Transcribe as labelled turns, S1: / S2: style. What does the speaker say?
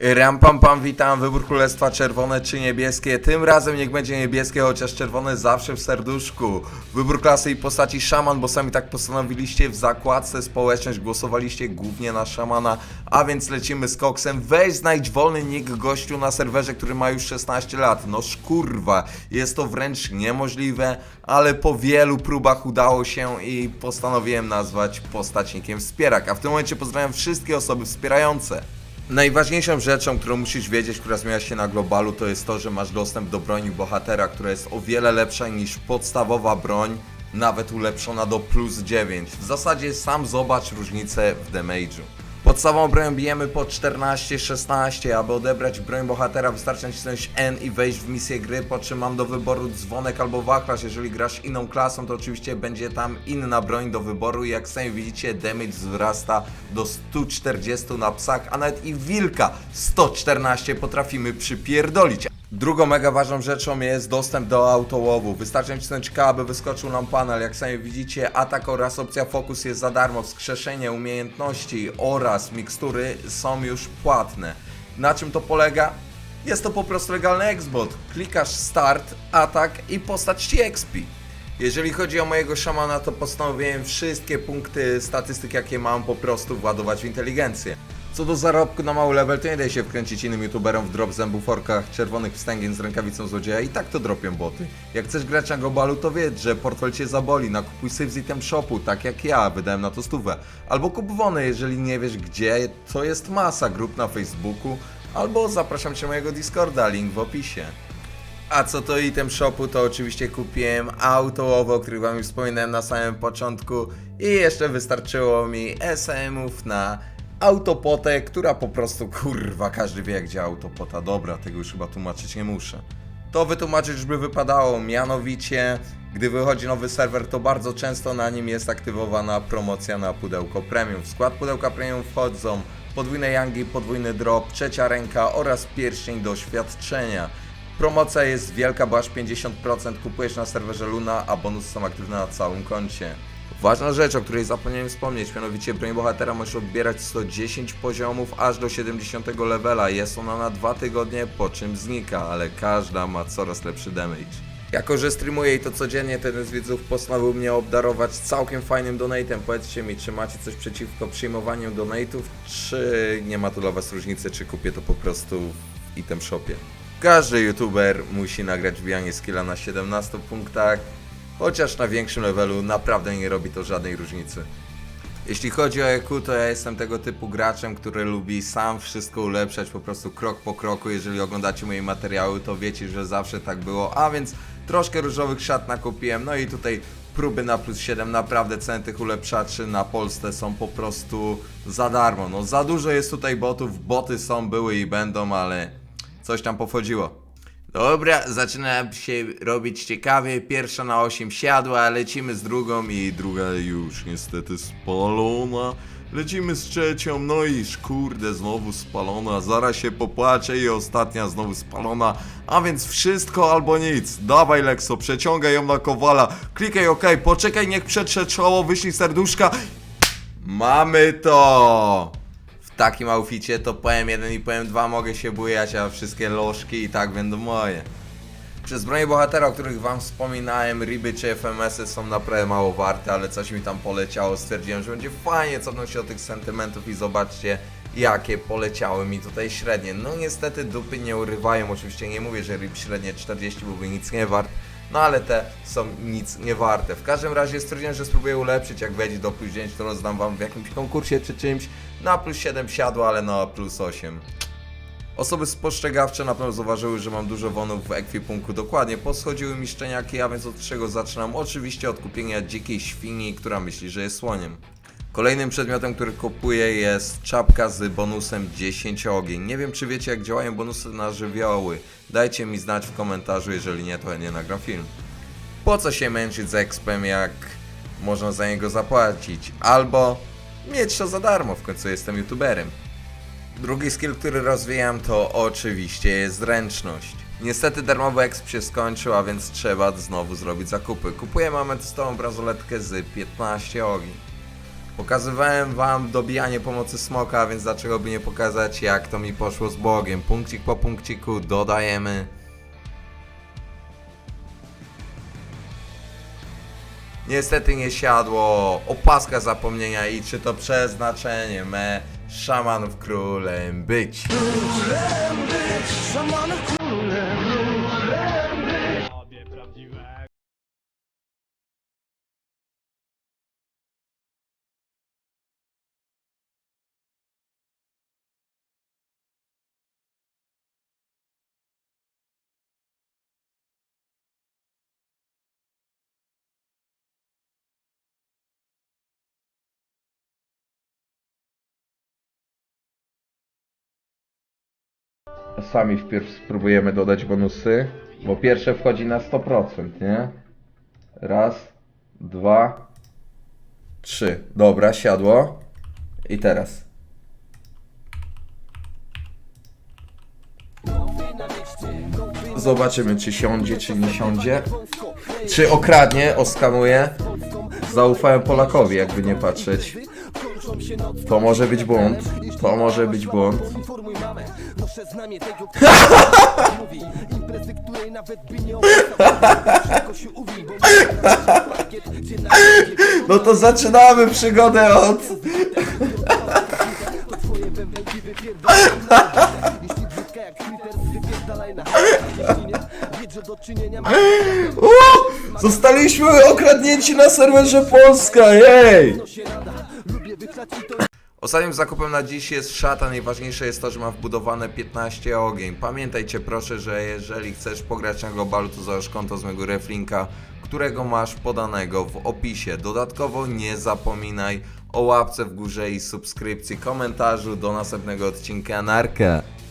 S1: Ram pam pam, witam, wybór królestwa czerwone czy niebieskie. Tym razem niech będzie niebieskie, chociaż czerwone zawsze w serduszku. Wybór klasy i postaci szaman, bo sami tak postanowiliście w zakładce społeczność, głosowaliście głównie na szamana, a więc lecimy z koksem. Weź znajdź wolny nick gościu na serwerze, który ma już 16 lat. No szkurwa, jest to wręcz niemożliwe, ale po wielu próbach udało się i postanowiłem nazwać postacznikiem wspierak. A w tym momencie pozdrawiam wszystkie osoby wspierające. Najważniejszą rzeczą, którą musisz wiedzieć, która zmienia się na globalu, to jest to, że masz dostęp do broni bohatera, która jest o wiele lepsza niż podstawowa broń, nawet ulepszona do plus 9. W zasadzie sam zobacz różnicę w damage'u. Podstawową bronią bijemy po 14-16, aby odebrać broń bohatera wystarczy nacisnąć N i wejść w misję gry, po czym mam do wyboru dzwonek albo wachlarz, jeżeli grasz inną klasą to oczywiście będzie tam inna broń do wyboru i jak sami widzicie damage wzrasta do 140 na psach, a nawet i wilka 114 potrafimy przypierdolić. Drugą mega ważną rzeczą jest dostęp do autołowu. Wystarczy nacisnąć K, aby wyskoczył nam panel. Jak sami widzicie, atak oraz opcja fokus jest za darmo. Wskrzeszenie umiejętności oraz mikstury są już płatne. Na czym to polega? Jest to po prostu legalny Xbot. Klikasz start, atak i postać ci expi. Jeżeli chodzi o mojego szamana, to postanowiłem wszystkie punkty statystyk, jakie mam, po prostu władować w inteligencję. Co do zarobku na mały level, to nie daj się wkręcić innym youtuberom w drop zębów, czerwonych wstęgien z rękawicą złodzieja i tak to dropią boty. Jak chcesz grać na globalu, to wiedz, że portfel cię zaboli, nakupuj sobie z item shopu, tak jak ja, wydałem na to stówę. Albo kup wony, jeżeli nie wiesz gdzie, to jest masa grup na Facebooku, albo zapraszam cię mojego Discorda, link w opisie. A co to item shopu, to oczywiście kupiłem autołowo, o których wam już wspominałem na samym początku i jeszcze wystarczyło mi SM-ów na autopotę, która po prostu, kurwa, każdy wie jak działa autopota. Dobra, tego już chyba tłumaczyć nie muszę. To wytłumaczyć już by wypadało, mianowicie, gdy wychodzi nowy serwer, to bardzo często na nim jest aktywowana promocja na pudełko premium. W skład pudełka premium wchodzą podwójne yangi, podwójny drop, trzecia ręka oraz pierścień doświadczenia. Promocja jest wielka, bo aż 50% kupujesz na serwerze Luna, a bonusy są aktywne na całym koncie. Ważna rzecz, o której zapomniałem wspomnieć, mianowicie broń bohatera możesz odbierać 110 poziomów aż do 70 levela. Jest ona na 2 tygodnie, po czym znika, ale każda ma coraz lepszy damage. Jako, że streamuję i to codziennie, ten z widzów postanowił mnie obdarować całkiem fajnym donatem. Powiedzcie mi, czy macie coś przeciwko przyjmowaniu donatów, czy nie ma to dla was różnicy, czy kupię to po prostu w item shopie. Każdy youtuber musi nagrać wbijanie skilla na 17 punktach, chociaż na większym levelu naprawdę nie robi to żadnej różnicy. Jeśli chodzi o EQ, to ja jestem tego typu graczem, który lubi sam wszystko ulepszać po prostu krok po kroku. Jeżeli oglądacie moje materiały, to wiecie, że zawsze tak było. A więc troszkę różowych szat nakupiłem. No i tutaj próby na plus 7. Naprawdę ceny tych ulepszaczy na Polsce są po prostu za darmo. No za dużo jest tutaj botów. Boty są, były i będą, ale coś tam pochodziło. Dobra, zaczyna się robić ciekawie. Pierwsza na 8 siadła, lecimy z drugą i druga już niestety spalona. Lecimy z trzecią, no i kurde, znowu spalona. Zaraz się popłaczę i ostatnia znowu spalona. A więc wszystko albo nic. Dawaj Lexo, przeciągaj ją na kowala. Klikaj OK, poczekaj, niech przetrze czoło, wyślij serduszka. Mamy to! Takim outficie to powiem jeden i powiem dwa mogę się bujać, a wszystkie lożki i tak będą moje. Przez bronie bohatera, o których wam wspominałem, riby czy FMS-y są naprawdę mało warte, ale coś mi tam poleciało, stwierdziłem, że będzie fajnie cofnąć się do tych sentymentów i zobaczcie jakie poleciały mi tutaj średnie. No niestety dupy nie urywają, oczywiście nie mówię, że rib średnie 40 byłby nic nie wart, no ale te są nic nie warte. W każdym razie stwierdziłem, że spróbuję ulepszyć, jak wejdzie do plus 9 to rozdam wam w jakimś konkursie czy czymś. Na plus 7 siadło, ale na plus 8. Osoby spostrzegawcze na pewno zauważyły, że mam dużo wonów w ekwipunku. Dokładnie, poschodziły mi szczeniaki, a więc od czego zaczynam? Oczywiście od kupienia dzikiej świni, która myśli, że jest słoniem. Kolejnym przedmiotem, który kupuję jest czapka z bonusem 10 ogień. Nie wiem czy wiecie jak działają bonusy na żywioły. Dajcie mi znać w komentarzu, jeżeli nie to ja nie nagram film. Po co się męczyć z expem jak można za niego zapłacić? Albo mieć to za darmo, w końcu jestem youtuberem. Drugi skill, który rozwijam to oczywiście jest zręczność. Niestety darmowy exp się skończył, a więc trzeba znowu zrobić zakupy. Kupuję ametystową brazoletkę z 15 ogień. Pokazywałem wam dobijanie pomocy smoka, więc dlaczego by nie pokazać jak to mi poszło z Bogiem. Punkcik po punkciku dodajemy. Niestety nie siadło. Opaska zapomnienia i czy to przeznaczenie me szamanów królem być. Sami wpierw spróbujemy dodać bonusy, bo pierwsze wchodzi na 100%, nie? Raz, dwa, trzy. Dobra, siadło. I teraz. Zobaczymy, czy siądzie, czy nie siądzie. Czy okradnie, oskamuje. Zaufałem Polakowi, jakby nie patrzeć. To może być błąd. To może być błąd.
S2: Noszę znamie tego, mówi. Imprezy, której nawet by nie opisał Wszystko się uwij, bo pakiet, gdzie na
S1: No to zaczynamy przygodę od...
S2: to twoje bębenki wypierdolaj Jeśli brzydka jak Twitter, wypierdalaj na Jeśli nie, wiedz, że do czynienia ma
S1: Uuu, Zostaliśmy okradnięci na serwerze Polska, jej!
S2: Lubię wychlać i to
S1: Ostatnim zakupem na dziś jest szata. Najważniejsze jest to, że ma wbudowane 15 ogień. Pamiętajcie proszę, że jeżeli chcesz pograć na globalu, to założ konto z mego reflinka, którego masz podanego w opisie. Dodatkowo nie zapominaj o łapce w górze i subskrypcji, komentarzu do następnego odcinka. Narka!